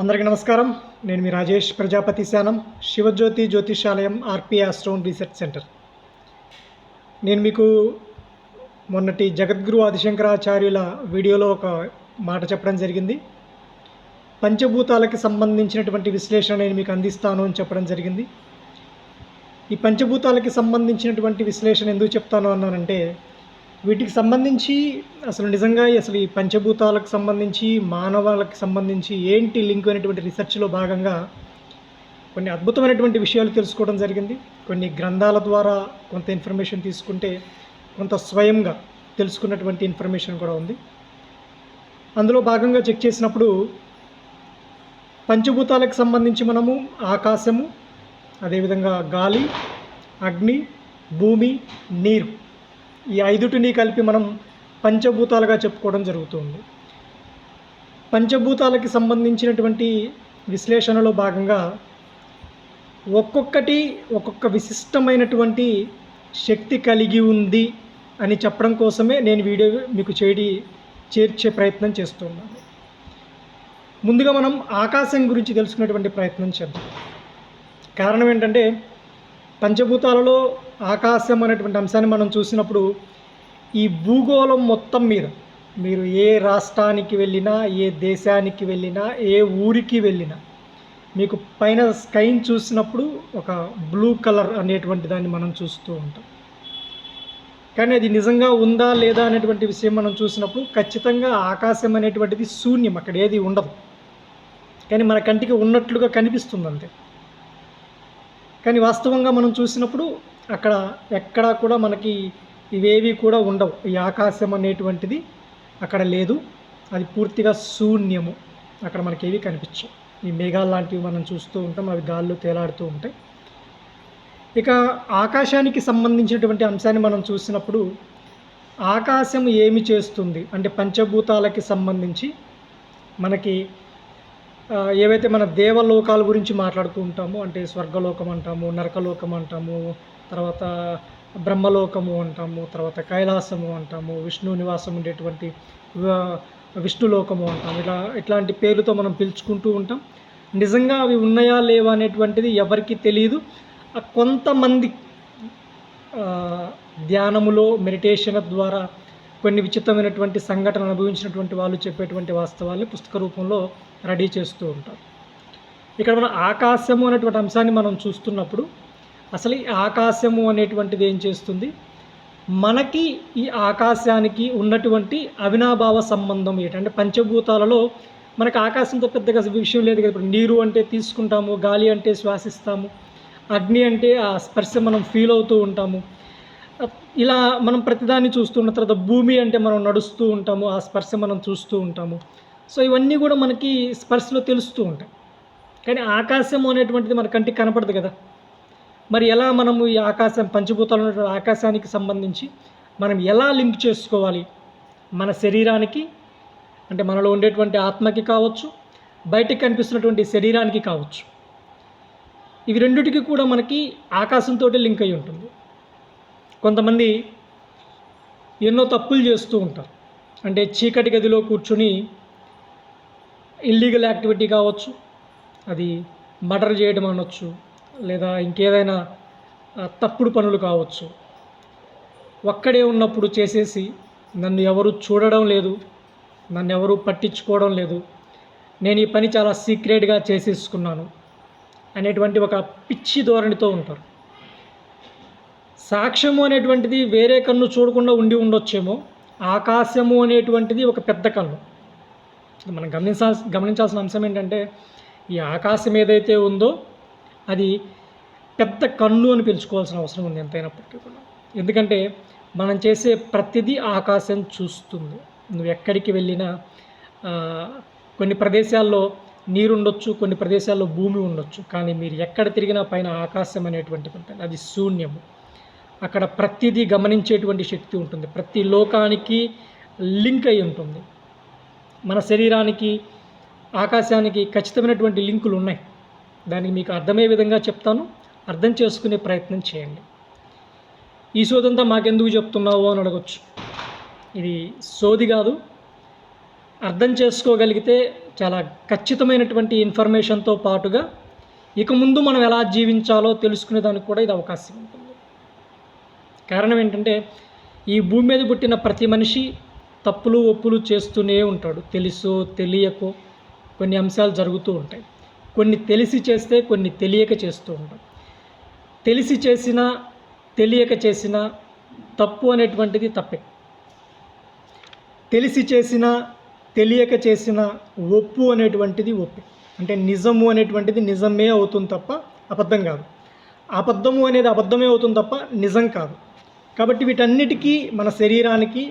అందరికీ నమస్కారం. నేను మీ Rajesh Prajapati Shanam Shivajyothi Jyotishalayam RP Astron research centre. నేను మీకు మొన్నటి జగద్గురు ఆదిశంకరాచార్యుల వీడియోలో ఒక మాట చెప్పడం జరిగింది. పంచభూతాలకి సంబంధించినటువంటి విశ్లేషణ నేను మీకు అందిస్తాను అని చెప్పడం జరిగింది. ఈ పంచభూతాలకి సంబంధించినటువంటి విశ్లేషణ ఎందుకు చెప్తాను అన్నానంటే వీటికి సంబంధించి అసలు నిజంగా అసలు ఈ పంచభూతాలకు సంబంధించి మానవాలకు సంబంధించి ఏంటి లింక్ అనేటువంటి రీసెర్చ్లో భాగంగా కొన్ని అద్భుతమైనటువంటి విషయాలు తెలుసుకోవడం జరిగింది. కొన్ని గ్రంథాల ద్వారా కొంత ఇన్ఫర్మేషన్ తీసుకుంటే కొంత స్వయంగా తెలుసుకున్నటువంటి ఇన్ఫర్మేషన్ కూడా ఉంది. అందులో భాగంగా చెక్ చేసినప్పుడు పంచభూతాలకు సంబంధించి మనము ఆకాశము అదేవిధంగా గాలి అగ్ని భూమి నీరు ఈ ఐదుటిని కలిపి మనం పంచభూతాలుగా చెప్పుకోవడం జరుగుతుంది. పంచభూతాలకి సంబంధించినటువంటి విశ్లేషణలో భాగంగా ఒక్కొక్కటి ఒక్కొక్క విశిష్టమైనటువంటి శక్తి కలిగి ఉంది అని చెప్పడం కోసమే నేను వీడియో మీకు చేయడి చేర్చే ప్రయత్నం చేస్తున్నాను. ముందుగా మనం ఆకాశం గురించి తెలుసుకునేటువంటి ప్రయత్నం చేద్దాం. కారణం ఏంటంటే పంచభూతాలలో ఆకాశం అనేటువంటి అంశాన్ని మనం చూసినప్పుడు ఈ భూగోళం మొత్తం మీద మీరు ఏ రాష్ట్రానికి వెళ్ళినా ఏ దేశానికి వెళ్ళినా ఏ ఊరికి వెళ్ళినా మీకు పైన స్కైన్ చూసినప్పుడు ఒక బ్లూ కలర్ అనేటువంటి దాన్ని మనం చూస్తూ ఉంటాం. కానీ అది నిజంగా ఉందా లేదా అనేటువంటి విషయం మనం చూసినప్పుడు ఖచ్చితంగా ఆకాశం అనేటువంటిది శూన్యం అక్కడ ఏది ఉండదు. కానీ మన కంటికి ఉన్నట్లుగా కనిపిస్తుంది అంతే. కానీ వాస్తవంగా మనం చూసినప్పుడు అక్కడ ఎక్కడా కూడా మనకి ఇవేవి కూడా ఉండవు. ఈ ఆకాశం అనేటువంటిది అక్కడ లేదు. అది పూర్తిగా శూన్యము. అక్కడ మనకి ఏవి కనిపించవు. ఈ మేఘాలు లాంటివి మనం చూస్తూ ఉంటాం. అవి గాల్లో తేలాడుతూ ఉంటాయి. ఇక ఆకాశానికి సంబంధించినటువంటి అంశాన్ని మనం చూసినప్పుడు ఆకాశం ఏమి చేస్తుంది? అంటే పంచభూతాలకి సంబంధించి మనకి ఏవైతే మన దేవలోకాల గురించి మాట్లాడుతూ ఉంటామో అంటే స్వర్గలోకం అంటాము నరకలోకం అంటాము తర్వాత బ్రహ్మలోకము అంటాము తర్వాత కైలాసము అంటాము విష్ణు నివాసం ఉండేటువంటి విష్ణులోకము అంటాము. ఇలా ఇట్లాంటి పేర్లతో మనం పిలుచుకుంటూ ఉంటాం. నిజంగా అవి ఉన్నాయా లేవా అనేటువంటిది ఎవరికి తెలియదు కొంతమంది ధ్యానములో మెడిటేషన్ ద్వారా కొన్ని విచిత్రమైనటువంటి సంఘటనలు అనుభవించినటువంటి వాళ్ళు చెప్పేటువంటి వాస్తవాల్ని పుస్తక రూపంలో రెడీ చేస్తూ ఉంటారు. ఇక్కడ మన ఆకాశము అనేటువంటి అంశాన్ని మనం చూస్తున్నప్పుడు అసలు ఈ ఆకాశము అనేటువంటిది ఏం చేస్తుంది? మనకి ఈ ఆకాశానికి ఉన్నటువంటి అవినాభావ సంబంధం ఏంటంటే పంచభూతాలలో మనకి ఆకాశంతో పెద్దగా విషయం లేదు కదా. ఇప్పుడు నీరు అంటే తీసుకుంటాము గాలి అంటే శ్వాసిస్తాము అగ్ని అంటే ఆ స్పర్శ మనం ఫీల్ అవుతూ ఉంటాము. ఇలా మనం ప్రతిదాన్ని చూస్తున్న తర్వాత భూమి అంటే మనం నడుస్తూ ఉంటాము ఆ స్పర్శ మనం చూస్తూ ఉంటాము. సో ఇవన్నీ కూడా మనకి స్పర్శలో తెలుస్తూ ఉంటాయి. కానీ ఆకాశం అనేటువంటిది మన కంటికి కనపడదు కదా. మరి ఎలా మనము ఈ ఆకాశం పంచభూతాలు ఉన్నటువంటి ఆకాశానికి సంబంధించి మనం ఎలా లింక్ చేసుకోవాలి? మన శరీరానికి అంటే మనలో ఉండేటువంటి ఆత్మకి కావచ్చు బయటికి కనిపిస్తున్నటువంటి శరీరానికి కావచ్చు. ఇవి రెండిటికి కూడా మనకి ఆకాశంతో లింక్ అయి ఉంటుంది. కొంతమంది ఎన్నో తప్పులు చేస్తూ ఉంటారు. అంటే చీకటి గదిలో కూర్చుని ఇల్లీగల్ యాక్టివిటీ కావచ్చు అది మర్డర్ చేయడం అనొచ్చు లేదా ఇంకేదైనా తప్పుడు పనులు కావచ్చు. ఒక్కడే ఉన్నప్పుడు చేసేసి నన్ను ఎవరు చూడడం లేదు నన్ను ఎవరు పట్టించుకోవడం లేదు నేను ఈ పని చాలా సీక్రెట్గా చేసేసుకున్నాను అనేటువంటి ఒక పిచ్చి ధోరణితో ఉంటారు. సాక్ష్యము అనేటువంటిది వేరే కన్ను చూడకుండా ఉండి ఉండొచ్చేమో ఆకాశము అనేటువంటిది ఒక పెద్ద కన్ను. మనం గమనించాల్సి గమనించాల్సిన అంశం ఏంటంటే ఈ ఆకాశం ఏదైతే ఉందో అది పెద్ద కన్ను అని పిలుచుకోవాల్సిన అవసరం ఉంది ఎంతైనప్పటికీ కూడా. ఎందుకంటే మనం చేసే ప్రతిదీ ఆకాశం చూస్తుంది. నువ్వు ఎక్కడికి వెళ్ళినా కొన్ని ప్రదేశాల్లో నీరుండొచ్చు కొన్ని ప్రదేశాల్లో భూమి ఉండొచ్చు. కానీ మీరు ఎక్కడ తిరిగినా పైన ఆకాశం అనేటువంటిది ఉంటుంది. అది శూన్యము. అక్కడ ప్రతిదీ గమనించేటువంటి శక్తి ఉంటుంది. ప్రతి లోకానికి లింక్ అయి ఉంటుంది. మన శరీరానికి ఆకాశానికి ఖచ్చితమైనటువంటి లింకులు ఉన్నాయి. దానికి మీకు అర్థమయ్యే విధంగా చెప్తాను. అర్థం చేసుకునే ప్రయత్నం చేయండి. ఈ సోదంతా మాకెందుకు చెప్తున్నావు అని అడగచ్చు. ఇది సోది కాదు. అర్థం చేసుకోగలిగితే చాలా ఖచ్చితమైనటువంటి ఇన్ఫర్మేషన్తో పాటుగా ఇక ముందు మనం ఎలా జీవించాలో తెలుసుకునే దానికి కూడా ఇది అవకాశం ఉంటుంది. కారణం ఏంటంటే ఈ భూమి మీద పుట్టిన ప్రతి మనిషి తప్పులు ఒప్పులు చేస్తూనే ఉంటాడు. తెలుసో తెలియకో కొన్ని అంశాలు జరుగుతూ ఉంటాయి. కొన్ని తెలిసి చేస్తే కొన్ని తెలియక చేస్తూ ఉంటాం. తెలిసి చేసినా తెలియక చేసినా తప్పు అనేటువంటిది తప్పే. తెలిసి చేసిన తెలియక చేసిన ఒప్పు అనేటువంటిది ఒప్పే. అంటే నిజము అనేటువంటిది నిజమే అవుతుంది తప్ప అబద్ధం కాదు. అబద్ధము అనేది అబద్ధమే అవుతుంది తప్ప నిజం కాదు. కాబట్టి వీటన్నిటికీ మన శరీరానికి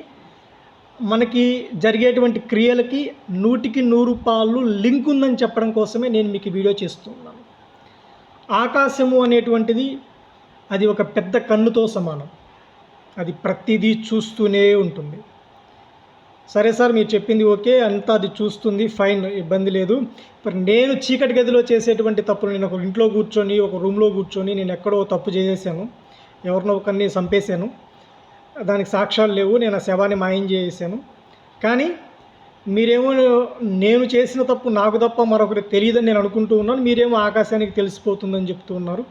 మనకి జరిగేటువంటి క్రియలకి నూటికి నూరు పాళ్ళు లింక్ ఉందని చెప్పడం కోసమే నేను మీకు వీడియో చేస్తున్నాను. ఆకాశము అనేటువంటిది అది ఒక పెద్ద కన్నుతో సమానం. అది ప్రతిదీ చూస్తూనే ఉంటుంది. సరే సార్ మీరు చెప్పింది ఓకే అంతా అది చూస్తుంది ఫైన్ ఇబ్బంది లేదు. ఇప్పుడు నేను చీకటి గదిలో చేసేటువంటి తప్పులు నేను ఒక ఇంట్లో కూర్చొని ఒక రూమ్లో కూర్చొని నేను ఎక్కడో తప్పు చేసేసాను. ఎవరినో ఒకరిని చంపేశాను. దానికి సాక్ష్యాలు లేవు. నేను ఆ శవాన్ని మాయం చేసేసాను కానీ మీరేమో నేను చేసిన తప్పు నాకు తప్ప మరొకరికి తెలియదని నేను అనుకుంటూ ఉన్నాను. మీరేమో ఆకాశానికి తెలిసిపోతుందని చెప్తూ ఉన్నారు.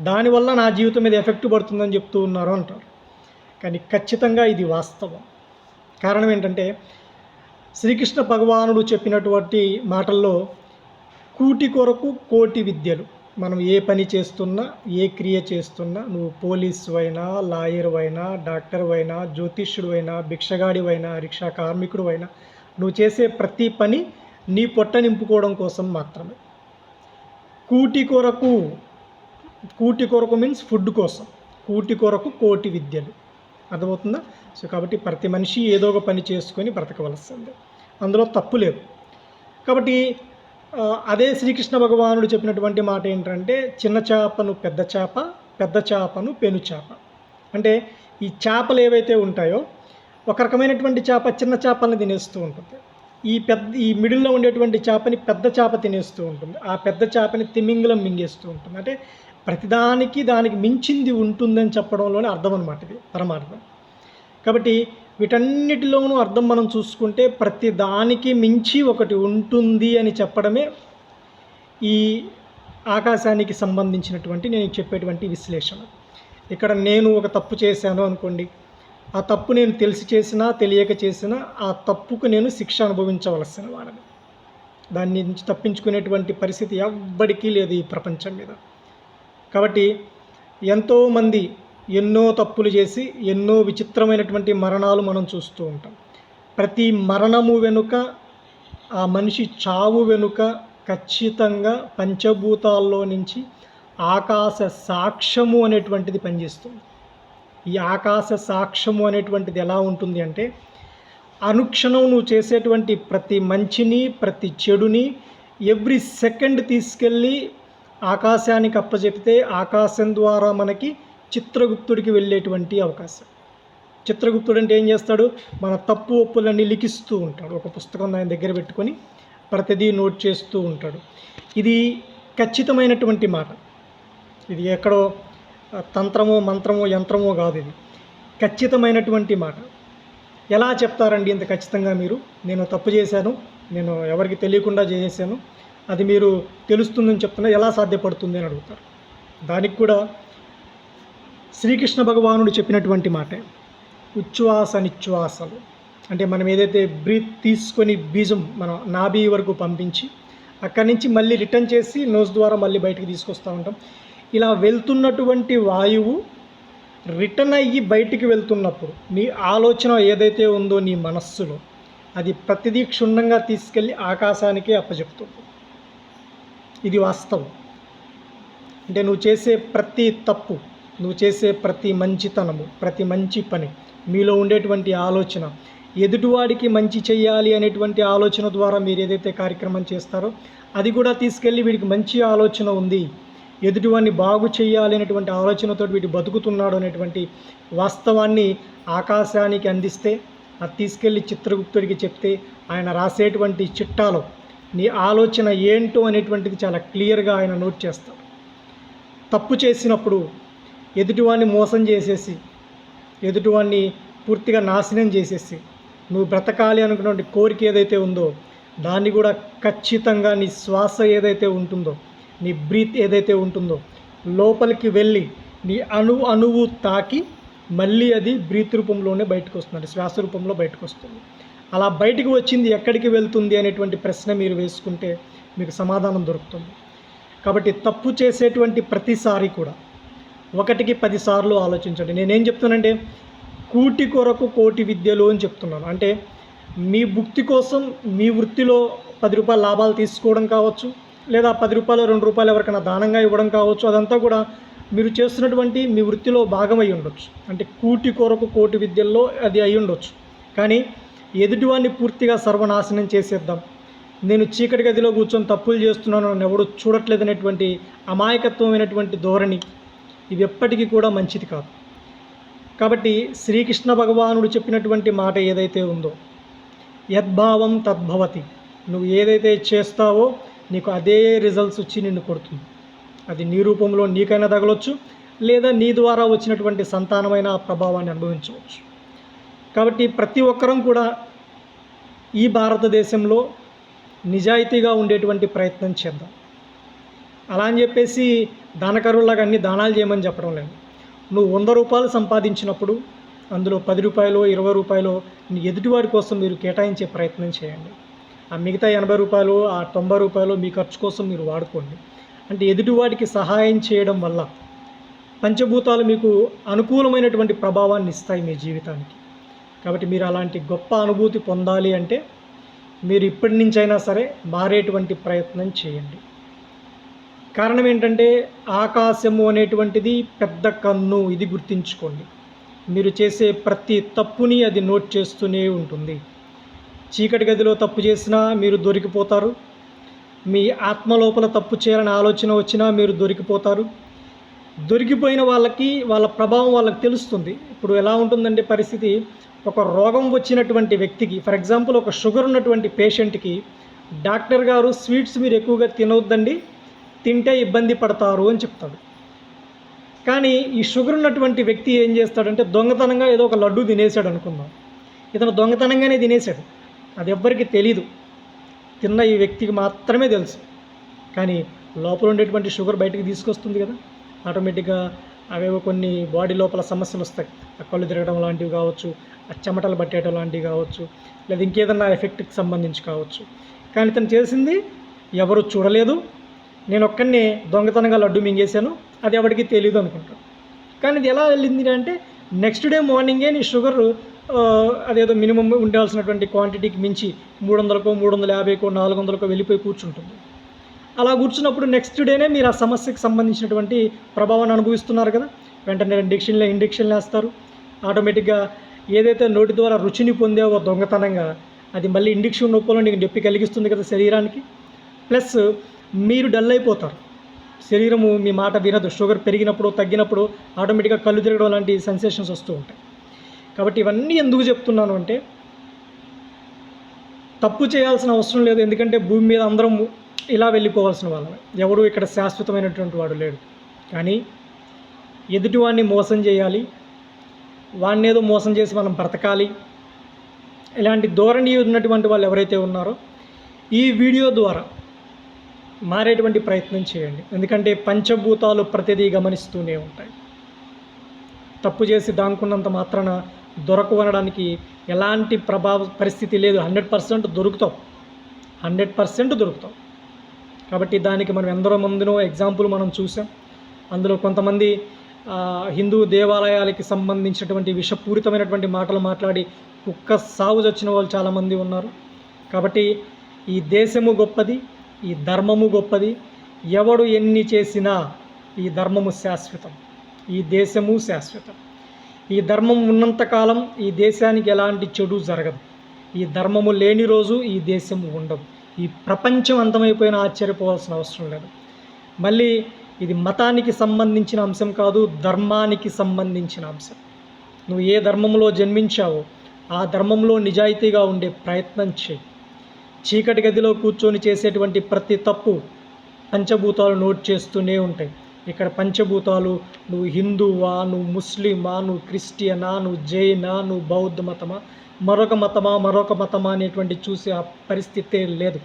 దానివల్ల నా జీవితం మీద ఎఫెక్ట్ పడుతుందని చెప్తూ ఉన్నారు అంటారు. కానీ ఖచ్చితంగా ఇది వాస్తవం. కారణం ఏంటంటే శ్రీకృష్ణ భగవానుడు చెప్పినటువంటి మాటల్లో కూటి కొరకు కోటి విద్యలు. మనం ఏ పని చేస్తున్నా ఏ క్రియ చేస్తున్నా నువ్వు పోలీసు అయినా లాయర్ అయినా డాక్టర్ అయినా జ్యోతిష్యుడు అయినా భిక్షగాడి అయినా రిక్షా కార్మికుడు అయినా నువ్వు చేసే ప్రతి పని నీ పొట్ట నింపుకోవడం కోసం మాత్రమే. కూటి కొరకు కూటి కొరకు మీన్స్ ఫుడ్ కోసం. కూటి కొరకు కోటి విద్యలు. అర్థమవుతుందా? సో కాబట్టి ప్రతి మనిషి ఏదో ఒక పని చేసుకొని బ్రతకవలసిందే. అందులో తప్పు లేదు. కాబట్టి అదే శ్రీకృష్ణ భగవానుడు చెప్పినటువంటి మాట ఏంటంటే చిన్న చేపను పెద్ద చేప పెద్ద చేపను పెను చేప. అంటే ఈ చేపలు ఏవైతే ఉంటాయో ఒక రకమైనటువంటి చేప చిన్న చేపలను తినేస్తూ ఉంటుంది. ఈ పెద్ద ఈ మిడిల్లో ఉండేటువంటి చేపని పెద్ద చేప తినేస్తూ ఉంటుంది. ఆ పెద్ద చేపని తిమింగలం మింగేస్తూ ఉంటుంది. అంటే ప్రతిదానికి దానికి మించింది ఉంటుందని చెప్పడంలోనే అర్థం అనమాట ఇది పరమార్థం. కాబట్టి వీటన్నిటిలోనూ అర్థం మనం చూసుకుంటే ప్రతి దానికి మించి ఒకటి ఉంటుంది అని చెప్పడమే ఈ ఆకాశానికి సంబంధించినటువంటి నేను చెప్పేటువంటి విశ్లేషణ. ఇక్కడ నేను ఒక తప్పు చేశాను అనుకోండి. ఆ తప్పు నేను తెలిసి చేసినా తెలియక చేసినా ఆ తప్పుకు నేను శిక్ష అనుభవించవలసిన వాడని. దాని నుంచి తప్పించుకునేటువంటి పరిస్థితి ఎవ్వడికీ లేదు ఈ ప్రపంచం మీద. కాబట్టి ఎంతోమంది ఎన్నో తప్పులు చేసి ఎన్నో విచిత్రమైనటువంటి మరణాలు మనం చూస్తూ ఉంటాం. ప్రతి మరణము వెనుక ఆ మనిషి చావు వెనుక ఖచ్చితంగా పంచభూతాల్లో నుంచి ఆకాశ సాక్ష్యము అనేటువంటిది పనిచేస్తుంది. ఈ ఆకాశ సాక్ష్యము అనేటువంటిది ఎలా ఉంటుంది అంటే అనుక్షణం నువ్వు చేసేటువంటి ప్రతి మంచిని ప్రతి చెడుని ఎవ్రీ సెకండ్ తీసుకెళ్ళి ఆకాశానికి అప్పచెపితే ఆకాశం ద్వారా మనకి చిత్రగుప్తుడికి వెళ్ళేటువంటి అవకాశం. చిత్రగుప్తుడు అంటే ఏం చేస్తాడు? మన తప్పు ఒప్పులన్నీ లిఖిస్తూ ఉంటాడు. ఒక పుస్తకం దాని దగ్గర పెట్టుకొని ప్రతిదీ నోట్ చేస్తూ ఉంటాడు. ఇది ఖచ్చితమైనటువంటి మాట. ఇది ఎక్కడో తంత్రమో మంత్రమో యంత్రమో కాదు ఇది. ఖచ్చితమైనటువంటి మాట. ఎలా చెప్తారండి ఇంత ఖచ్చితంగా మీరు? నేను తప్పు చేశాను నేను ఎవరికి తెలియకుండా చేశాను అది మీరు తెలుస్తుందని చెప్తున్నా ఎలా సాధ్యపడుతుంది అని అడుగుతారు. దానికి కూడా శ్రీకృష్ణ భగవానుడు చెప్పినటువంటి మాట. ఉచ్ఛ్వాస నిశ్వాసలు అంటే మనం ఏదైతే బ్రీత్ తీసుకొని బీజం మనం నాభి వరకు పంపించి అక్కడి నుంచి మళ్ళీ రిటర్న్ చేసి నోస్ ద్వారా మళ్ళీ బయటకు తీసుకొస్తూ ఉంటాం. ఇలా వెళ్తున్నటువంటి వాయువు రిటర్న్ అయ్యి బయటికి వెళ్తున్నప్పుడు నీ ఆలోచన ఏదైతే ఉందో నీ మనస్సులో అది ప్రతిదీ క్షుణ్ణంగా తీసుకెళ్ళి ఆకాశానికే అప్పచెప్తుంది ఇది వాస్తవం. అంటే నువ్వు చేసే ప్రతి తప్పు నువ్వు చేసే ప్రతి మంచితనము ప్రతి మంచి పని మీలో ఉండేటువంటి ఆలోచన ఎదుటివాడికి మంచి చేయాలి అనేటువంటి ఆలోచన ద్వారా మీరు ఏదైతే కార్యక్రమం చేస్తారో అది కూడా తీసుకెళ్ళి వీడికి మంచి ఆలోచన ఉంది. ఎదుటివాడిని బాగు చేయాలి అనేటువంటి ఆలోచనతో వీడు బతుకుతున్నాడు అనేటువంటి వాస్తవాన్ని ఆకాశానికి అందిస్తే అది తీసుకెళ్ళి చిత్రగుప్తుడికి చెప్తే ఆయన రాసేటువంటి చిట్టాలో నీ ఆలోచన ఏంటో అనేటువంటిది చాలా క్లియర్గా ఆయన నోట్ చేస్తాడు. తప్పు చేసినప్పుడు ఎదుటివాడిని మోసం చేసేసి ఎదుటివాడిని పూర్తిగా నాశనం చేసేసి నువ్వు బ్రతకాలి అనుకున్నటువంటి కోరిక ఏదైతే ఉందో దాన్ని కూడా ఖచ్చితంగా నీ శ్వాస ఏదైతే ఉంటుందో నీ బ్రీత్ ఏదైతే ఉంటుందో లోపలికి వెళ్ళి నీ అణు అణువు తాకి మళ్ళీ అది బ్రీత్ రూపంలోనే బయటకు వస్తుంది శ్వాస రూపంలో బయటకు వస్తుంది. అలా బయటికి వచ్చింది ఎక్కడికి వెళ్తుంది అనేటువంటి ప్రశ్న మీరు వేసుకుంటే మీకు సమాధానం దొరుకుతుంది. కాబట్టి తప్పు చేసేటువంటి ప్రతిసారి కూడా ఒకటికి పదిసార్లు ఆలోచించండి. నేనేం చెప్తానంటే కూటి కొరకు కోటి విద్యలు అని చెప్తున్నాను. అంటే మీ భుక్తి కోసం మీ వృత్తిలో పది రూపాయల లాభాలు తీసుకోవడం కావచ్చు లేదా పది రూపాయలు రెండు రూపాయలు ఎవరికైనా దానంగా ఇవ్వడం కావచ్చు అదంతా కూడా మీరు చేస్తున్నటువంటి మీ వృత్తిలో భాగమై ఉండొచ్చు. అంటే కూటి కొరకు కోటి విద్యల్లో అది అయి ఉండొచ్చు. కానీ ఎదుటివాడిని పూర్తిగా సర్వనాశనం చేసేద్దాం. నేను చీకటి గదిలో కూర్చొని తప్పులు చేస్తున్నాను నన్ను ఎవడు చూడట్లేదనేటువంటి అమాయకత్వమైనటువంటి ధోరణి ఇవి ఎప్పటికీ కూడా మంచిది కాదు. కాబట్టి శ్రీకృష్ణ భగవానుడు చెప్పినటువంటి మాట ఏదైతే ఉందో యద్భావం తద్భవతి నువ్వు ఏదైతే చేస్తావో నీకు అదే రిజల్ట్స్ వచ్చి నిన్ను కొడుతుంది. అది నీ రూపంలో నీకైనా తగలొచ్చు లేదా నీ ద్వారా వచ్చినటువంటి సంతానమైన ప్రభావాన్ని అనుభవించవచ్చు. కాబట్టి ప్రతి ఒక్కరం కూడా ఈ భారతదేశంలో నిజాయితీగా ఉండేటువంటి ప్రయత్నం చేద్దాం. అలా అని చెప్పేసి దానకరువులాగా అన్ని దానాలు చేయమని చెప్పడం లేదు. నువ్వు వంద రూపాయలు సంపాదించినప్పుడు అందులో పది రూపాయలు ఇరవై రూపాయలు నీ ఎదుటివాడి కోసం మీరు కేటాయించే ప్రయత్నం చేయండి. ఆ మిగతా ఎనభై రూపాయలు ఆ తొంభై రూపాయలు మీ ఖర్చు కోసం మీరు వాడుకోండి. అంటే ఎదుటివాడికి సహాయం చేయడం వల్ల పంచభూతాలు మీకు అనుకూలమైనటువంటి ప్రభావాన్ని ఇస్తాయి మీ జీవితానికి. కాబట్టి మీరు అలాంటి గొప్ప అనుభూతి పొందాలి అంటే మీరు ఇప్పటి నుంచైనా సరే మారేటువంటి ప్రయత్నం చేయండి. కారణం ఏంటంటే ఆకాశము అనేటువంటిది పెద్ద కన్ను ఇది గుర్తుంచుకోండి. మీరు చేసే ప్రతి తప్పుని అది నోట్ చేస్తూనే ఉంటుంది. చీకటి గదిలో తప్పు చేసినా మీరు దొరికిపోతారు. మీ ఆత్మలోపల తప్పు చేయాలని ఆలోచన వచ్చినా మీరు దొరికిపోతారు. దొరికిపోయిన వాళ్ళకి వాళ్ళ ప్రభావం వాళ్ళకి తెలుస్తుంది. ఇప్పుడు ఎలా ఉంటుందంటే పరిస్థితి ఒక రోగం వచ్చినటువంటి వ్యక్తికి ఫర్ ఎగ్జాంపుల్ ఒక షుగర్ ఉన్నటువంటి పేషెంట్కి డాక్టర్ గారు స్వీట్స్ మీరు ఎక్కువగా తినవద్దండి తింటే ఇబ్బంది పడతారు అని చెప్తాడు. కానీ ఈ షుగర్ ఉన్నటువంటి వ్యక్తి ఏం చేస్తాడంటే దొంగతనంగా ఏదో ఒక లడ్డు తినేసాడు అనుకుందాం. ఇతను దొంగతనంగానే తినేసాడు అది ఎవ్వరికి తెలీదు. తిన్న ఈ వ్యక్తికి మాత్రమే తెలుసు. కానీ లోపల ఉండేటువంటి షుగర్ బయటకు తీసుకొస్తుంది కదా. ఆటోమేటిక్గా అవేవో కొన్ని బాడీ లోపల సమస్యలు వస్తాయి. ఆ కళ్ళు తిరగడం లాంటివి కావచ్చు ఆ చెమటలు పట్టేయడం లాంటివి కావచ్చు లేదా ఇంకేదన్నా ఎఫెక్ట్కి సంబంధించి కావచ్చు. కానీ ఇతను చేసింది ఎవరు చూడలేదు. నేను ఒక్కడిని దొంగతనంగా లడ్డు మింగేశాను అది ఎవరికి తెలియదు అనుకుంటాను కానీ ఇది ఎలా వెళ్ళింది అంటే నెక్స్ట్ డే మార్నింగే నీ షుగర్ అదేదో మినిమం ఉండాల్సినటువంటి క్వాంటిటీకి మించి మూడు వందలకో మూడు వందల యాభైకో నాలుగు వందలకో వెళ్ళిపోయి కూర్చుంటుంది. అలా కూర్చున్నప్పుడు నెక్స్ట్ డేనే మీరు ఆ సమస్యకు సంబంధించినటువంటి ప్రభావాన్ని అనుభవిస్తున్నారు కదా? వెంటనే ఇండక్షన్లో ఇండక్షన్లు వేస్తారు. ఆటోమేటిక్గా ఏదైతే నోటి ద్వారా రుచిని పొందేవో దొంగతనంగా అది మళ్ళీ ఇండక్షన్ నొప్పులో నీకు నొప్పి కలిగిస్తుంది కదా శరీరానికి. ప్లస్ మీరు డల్ అయిపోతారు. శరీరము మీ మాట వినదు. షుగర్ పెరిగినప్పుడు తగ్గినప్పుడు ఆటోమేటిక్గా కళ్ళు తిరగడం లాంటి సెన్సేషన్స్ వస్తూ ఉంటాయి. కాబట్టి ఇవన్నీ ఎందుకు చెప్తున్నాను అంటే తప్పు చేయాల్సిన అవసరం లేదు. ఎందుకంటే భూమి మీద అందరం ఇలా వెళ్ళిపోవాల్సిన వాళ్ళమే. ఎవడు ఇక్కడ శాశ్వతమైనటువంటి వాడు లేడు. కానీ ఎదుటివాడిని మోసం చేయాలి. వాడిని ఏదో మోసం చేసి మనం బ్రతకాలి. ఇలాంటి ధోరణి ఉన్నటువంటి వాళ్ళు ఎవరైతే ఉన్నారో ఈ వీడియో ద్వారా మారేటువంటి ప్రయత్నం చేయండి. ఎందుకంటే పంచభూతాలు ప్రతిదీ గమనిస్తూనే ఉంటాయి. తప్పు చేసి దాంకున్నంత మాత్రాన దొరకవనడానికి ఎలాంటి ప్రభావ పరిస్థితి లేదు. హండ్రెడ్ పర్సెంట్ దొరుకుతాం హండ్రెడ్ పర్సెంట్ దొరుకుతాం కాబట్టి దానికి మనం ఎందరో మందినో ఎగ్జాంపుల్ మనం చూసాం. అందులో కొంతమంది హిందూ దేవాలయాలకి సంబంధించినటువంటి విషపూరితమైనటువంటి మాటలు మాట్లాడి కుక్క సాగు చచ్చిన వాళ్ళు చాలామంది ఉన్నారు. కాబట్టి ఈ దేశము గొప్పది ఈ ధర్మము గొప్పది. ఎవడు ఎన్ని చేసినా ఈ ధర్మము శాశ్వతం. ఈ దేశము శాశ్వతం. ఈ ధర్మం ఉన్నంతకాలం ఈ దేశానికి ఎలాంటి చెడు జరగదు. ఈ ధర్మము లేని రోజు ఈ దేశం ఉండదు. ఈ ప్రపంచం అంతమైపోయినా ఆశ్చర్యపోవాల్సిన అవసరం లేదు. మళ్ళీ ఇది మతానికి సంబంధించిన అంశం కాదు ధర్మానికి సంబంధించిన అంశం. నువ్వు ఏ ధర్మంలో జన్మించావో ఆ ధర్మంలో నిజాయితీగా ఉండే ప్రయత్నం చేయి. చీకటి గదిలో కూర్చొని చేసేటువంటి ప్రతి తప్పు పంచభూతాలు నోట్ చేస్తూనే ఉంటాయి. ఇక్కడ పంచభూతాలు నువ్వు హిందువా నువ్వు ముస్లిమా నువ్వు క్రిస్టియనా నువ్వు జైనా నువ్వు బౌద్ధ మతమా? మరొక మతమా మరొక మతమా అనేటువంటి చూసే ఆ పరిస్థితే లేదు.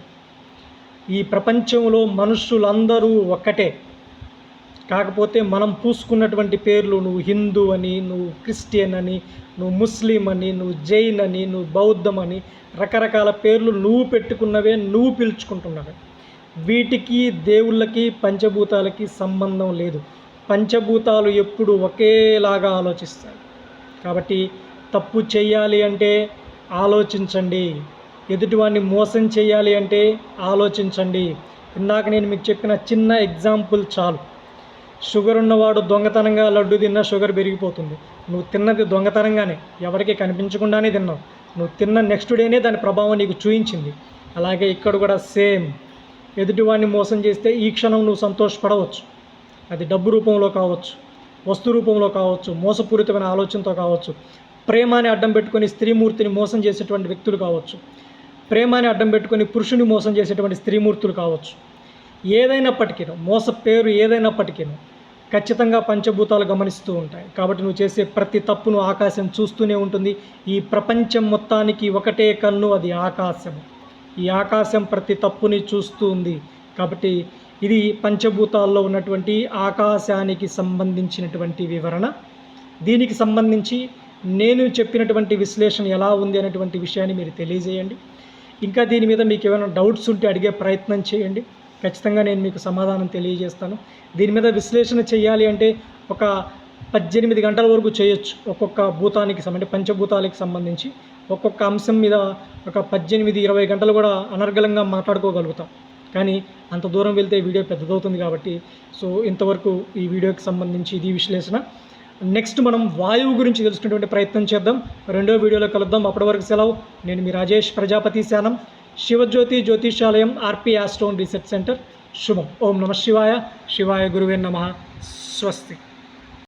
ఈ ప్రపంచంలో మనుషులందరూ ఒక్కటే. కాకపోతే మనం పూసుకున్నటువంటి పేర్లు నువ్వు హిందూ అని నువ్వు క్రిస్టియన్ అని నువ్వు ముస్లిం అని నువ్వు జైన్ అని నువ్వు బౌద్ధం అని రకరకాల పేర్లు నువ్వు పెట్టుకున్నవే నువ్వు పిలుచుకుంటున్నావు. వీటికి దేవుళ్ళకి పంచభూతాలకి సంబంధం లేదు. పంచభూతాలు ఎప్పుడు ఒకేలాగా ఆలోచిస్తాయి. కాబట్టి తప్పు చేయాలి అంటే ఆలోచించండి. ఎదుటివాడిని మోసం చేయాలి అంటే ఆలోచించండి. ఇందాక నేను మీకు చెప్పిన చిన్న ఎగ్జాంపుల్ చాలు. షుగర్ ఉన్నవాడు దొంగతనంగా లడ్డు తిన్నా షుగర్ పెరిగిపోతుంది. నువ్వు తిన్నది దొంగతనంగానే ఎవరికి కనిపించకుండానే తిన్నావు. నువ్వు తిన్న నెక్స్ట్ డేనే దాని ప్రభావం నీకు చూయించింది. అలాగే ఇక్కడ కూడా సేమ్ ఎదుటివాడిని మోసం చేస్తే ఈ క్షణం నువ్వు సంతోషపడవచ్చు. అది డబ్బు రూపంలో కావచ్చు వస్తు రూపంలో కావచ్చు మోసపూరితమైన ఆలోచనతో కావచ్చు ప్రేమాని అడ్డం పెట్టుకొని స్త్రీమూర్తిని మోసం చేసేటువంటి వ్యక్తులు కావచ్చు ప్రేమాని అడ్డం పెట్టుకొని పురుషుని మోసం చేసేటువంటి స్త్రీమూర్తులు కావచ్చు. ఏదైనప్పటికీ మోస పేరు ఏదైనప్పటికీ ఖచ్చితంగా పంచభూతాలు గమనిస్తూ ఉంటాయి. కాబట్టి నువ్వు చేసే ప్రతి తప్పును ఆకాశం చూస్తూనే ఉంటుంది. ఈ ప్రపంచం మొత్తానికి ఒకటే కన్ను అది ఆకాశం ఈ ఆకాశం ప్రతి తప్పుని చూస్తూ ఉంది. కాబట్టి ఇది పంచభూతాల్లో ఉన్నటువంటి ఆకాశానికి సంబంధించినటువంటి వివరణ. దీనికి సంబంధించి నేను చెప్పినటువంటి విశ్లేషణ ఎలా ఉంది అనేటువంటి విషయాన్ని మీరు తెలియజేయండి. ఇంకా దీని మీద మీకు ఏమైనా డౌట్స్ ఉంటే అడిగే ప్రయత్నం చేయండి. ఖచ్చితంగా నేను మీకు సమాధానం తెలియజేస్తాను. దీని మీద విశ్లేషణ చేయాలి అంటే ఒక పద్దెనిమిది గంటల వరకు చేయొచ్చు. ఒక్కొక్క భూతానికి అంటే పంచభూతాలకి సంబంధించి ఒక్కొక్క అంశం మీద ఒక పద్దెనిమిది ఇరవై గంటలు కూడా అనర్గళంగా మాట్లాడుకోగలుగుతాం. కానీ అంత దూరం వెళ్తే వీడియో పెద్దదవుతుంది కాబట్టి సో ఇంతవరకు ఈ వీడియోకి సంబంధించి ఇది విశ్లేషణ. నెక్స్ట్ మనం వాయువు గురించి తెలుసుకునేటువంటి ప్రయత్నం చేద్దాం. రెండో వీడియోలో కలుద్దాం. అప్పటి వరకు సెలవు. నేను మీ Rajesh Prajapati Shanam. Shivajyothi Jyotishalayam RP Astron research centre శుభం ఓం నమ శివాయ శివాయ గురువే నమ స్వస్తి